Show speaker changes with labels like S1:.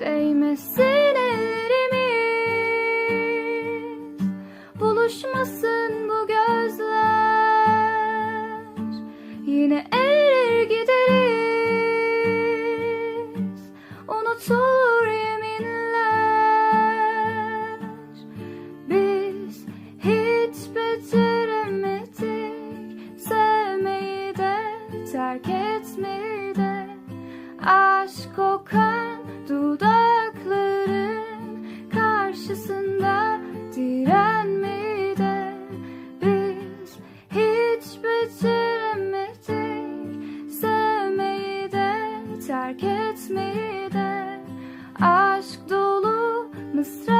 S1: Değmesin ellerimiz. Buluşmasın bu gözler. Yine erir gideriz. Unutulur yeminler. Biz hiç beceremedik Sevmeyi de terk etmeyi de. Aşk kokan de terk etmeyi de. Aşk dolu mısra